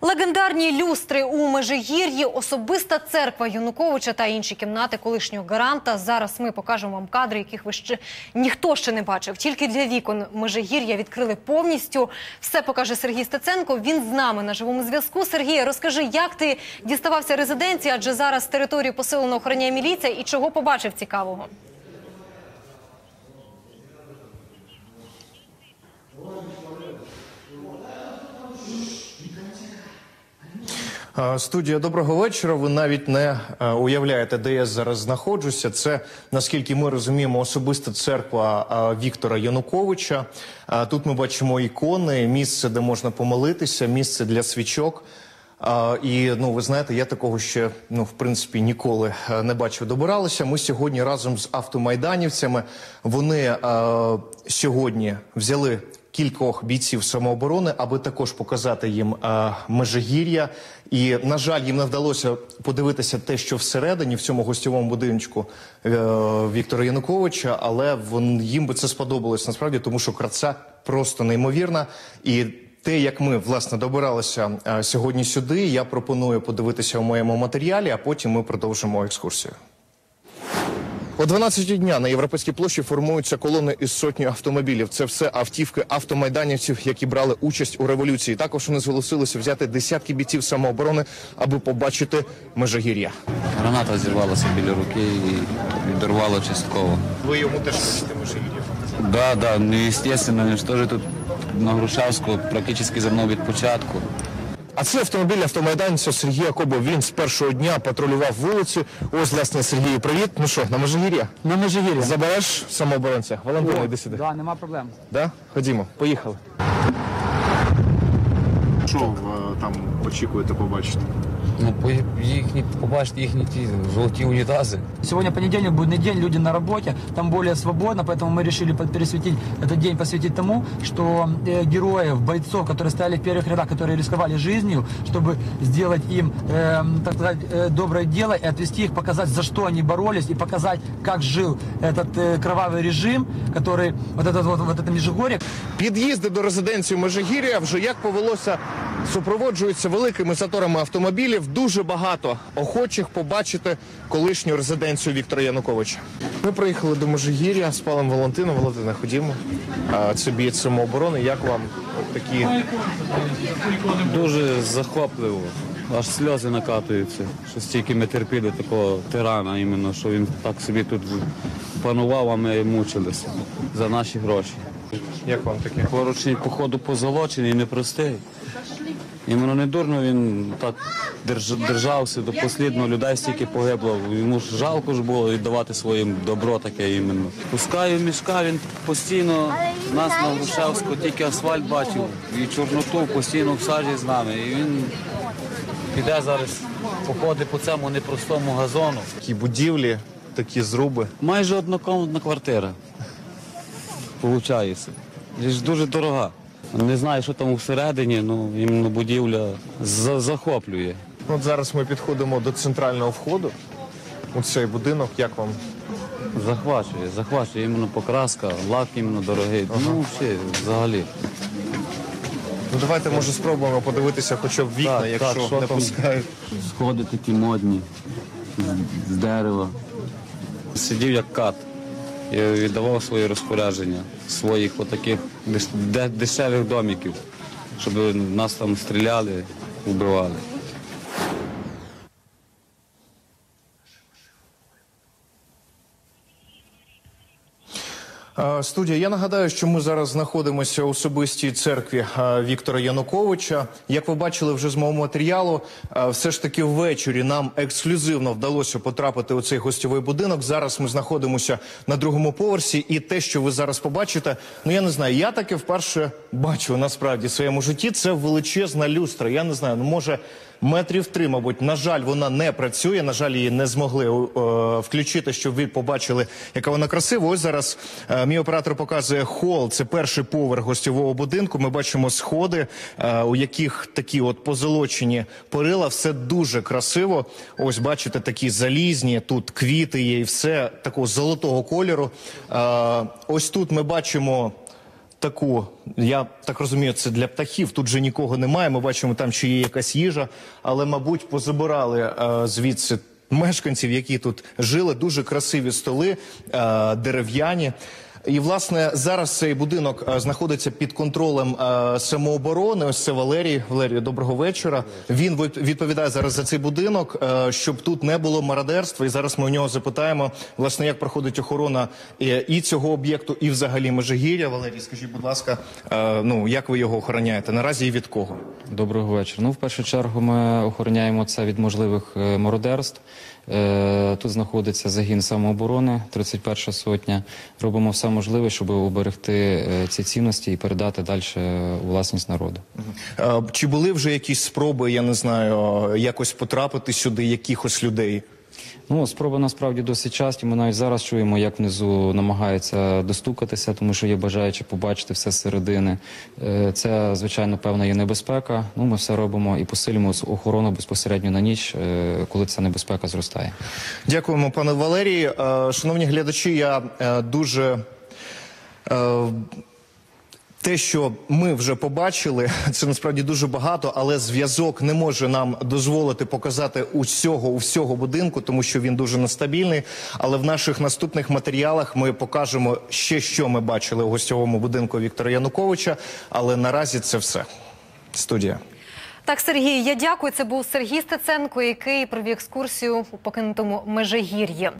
Легендарні люстри у Межигір'ї, особиста церква Януковича та інші кімнати колишнього гаранта. Зараз ми покажемо вам кадри, яких ви ще ніхто ще не бачив. Тільки для вікон Межигір'я відкрили повністю. Все покаже Сергій Стеценко. Він з нами на живому зв'язку. Сергій, розкажи, як ти діставався резиденції, адже зараз територію посилено охороняє міліція, і чого побачив цікавого? Студія, доброго вечора. Ви навіть не е, уявляєте, де я зараз знаходжуся. Це наскільки ми розуміємо, особиста церква Віктора Януковича. Тут ми бачимо ікони, місце, де можна помолитися, місце для свічок. І ну, ви знаєте, я такого ще ну в принципі ніколи е, не бачив. Добиралися. Ми сьогодні разом з автомайданівцями. Вони е, сьогодні взяли кількох бійців самооборони, аби також показати їм е, межигір'я. І на жаль, їм не вдалося подивитися те, що всередині в цьому гостьовому будиночку е, Віктора Януковича, але вон, їм би це сподобалось насправді, тому що краса просто неймовірна. І те, як ми власне добиралися е, сьогодні сюди, я пропоную подивитися у моєму матеріалі, а потім ми продовжимо екскурсію. О 12 дня на європейській площі формуються колони із сотні автомобілів. Це все автівки автомайданівців, які брали участь у революції. Також вони зголосилися взяти десятки бійців самооборони, аби побачити межигір'я. Граната зірвалася біля руки і відірвало частково. Ви йому теж бачите межигір'я. Да, да, ну, естественно, він ж теж тут на Грушевську практично за мною від початку. А це автомобіль автомайданця Сергія Кобо. Він з першого дня патрулював вулицю. Ось, власне, Сергію, привіт. Ну що, на межигір'я? На Межигір'я. Забереш самооборонця? Валентина, йди сюди. Да, нема проблем. Да? Ходімо, поїхали. Що ви там очікуєте побачити? Ну, по їхні, побачите їхні ті жовті унітази. Сегодня понедельник, будний день, люди на работе, там более свободно, поэтому мы решили под- пересветить этот день, посвятить тому, что э, героев, бойцов, которые стояли в первых рядах, которые рисковали жизнью, чтобы сделать им, эм, так сказать, э, доброе дело и отвести их, показать, за что они боролись и показать, как жил этот э, кровавый режим, который, вот этот вот, вот это Межигорье, Під'їзди до резиденції Межигір'я вже як повелося, супроводжуються великими заторами автомобілів. Дуже багато охочих побачити колишню резиденцію Віктора Януковича. Ми приїхали до Межигір'я з паном Валентином. Валентина, ходімо. Це бієць самооборони. Як вам такі Дуже захопливо. Аж сльози накатуються, що стільки ми терпіли такого тирана, іменно, що він так собі тут панував, а ми мучилися за наші гроші. як вам таке? Поручень, походу, позолочений, непростий. Іменно не дурно він так держався до послідного, людей стільки погибло. Йому ж жалко ж було віддавати своїм добро таке іменно. Пускаю мішка, він постійно нас на Грушевську, тільки асфальт бачив і чорноту постійно в сажі з нами. І він піде зараз, походить по цьому непростому газону. Такі будівлі, такі зруби. Майже однокомнатна квартира. Получається. Дуже дорога. Не знаю, що там всередині, ну іменно будівля за- захоплює. От зараз ми підходимо до центрального входу у цей будинок. Як вам? Захвачує, захвачує іменно покраска, лак іменно дорогий. Ну, взагалі, взагалі. Ну давайте може спробуємо подивитися хоча б вікна, Так, якщо так, що не там? пускають. Сходи такі модні, з- з дерева. Сидів як кат. Я віддавав свої розпорядження своїх отаких деш- дешевих домиків, щоб нас там стріляли, вбивали. Студія, я нагадаю, що ми зараз знаходимося у особистій церкві е, Віктора Януковича. Як ви бачили вже з мого матеріалу, е, все ж таки ввечері нам ексклюзивно вдалося потрапити у цей гостьовий будинок. Зараз ми знаходимося на другому поверсі, і те, що ви зараз побачите, ну я не знаю, я таке вперше бачу насправді в своєму житті. Це величезна люстра. Я не знаю, ну може. Метрів три, мабуть, на жаль, вона не працює. На жаль, її не змогли е, включити, щоб ви побачили, яка вона красива. Ось зараз е, мій оператор показує хол. Це перший поверх гостьового будинку. Ми бачимо сходи, е, у яких такі от позолочені перила. Все дуже красиво. Ось бачите, такі залізні. Тут квіти є, і все такого золотого кольору. Е, ось тут ми бачимо. Таку, я так розумію, це для птахів. Тут же нікого немає. Ми бачимо, там що є якась їжа, але, мабуть, позабирали е, звідси мешканців, які тут жили. Дуже красиві столи, е, дерев'яні. І власне зараз цей будинок е, знаходиться під контролем е, самооборони. Ось це Валерій. Валерій, доброго вечора. Він відповідає зараз за цей будинок, е, щоб тут не було мародерства. І зараз ми у нього запитаємо, власне, як проходить охорона і цього об'єкту, і взагалі Межигір'я. Валерій, скажіть, будь ласка, ну як ви його охороняєте? Наразі і від кого? Доброго вечора. Ну, в першу чергу, ми охороняємо це від можливих мародерств. Тут знаходиться загін самооборони, 31 сотня. Робимо все можливе, щоб уберегти е, ці цінності і передати далі у власність народу. Е, Чи були вже якісь спроби, я не знаю, якось потрапити сюди, якихось людей? Ну, спроби насправді досить часті. Ми навіть зараз чуємо, як внизу намагаються достукатися, тому що є бажаючі побачити все зсередини. Е, Це, звичайно, певна є небезпека. Ну, ми все робимо і посилюємо охорону безпосередньо на ніч, е, коли ця небезпека зростає. Дякуємо, пане Валерій. Е, Шановні глядачі, я е, дуже. Е, Те, що ми вже побачили, це насправді дуже багато, але зв'язок не може нам дозволити показати усього усього будинку, тому що він дуже нестабільний. Але в наших наступних матеріалах ми покажемо ще, що ми бачили у гостьовому будинку Віктора Януковича. Але наразі це все. Студія. Так, Сергій, я дякую. Це був Сергій Стеценко, який провів екскурсію у покинутому Межигір'ї.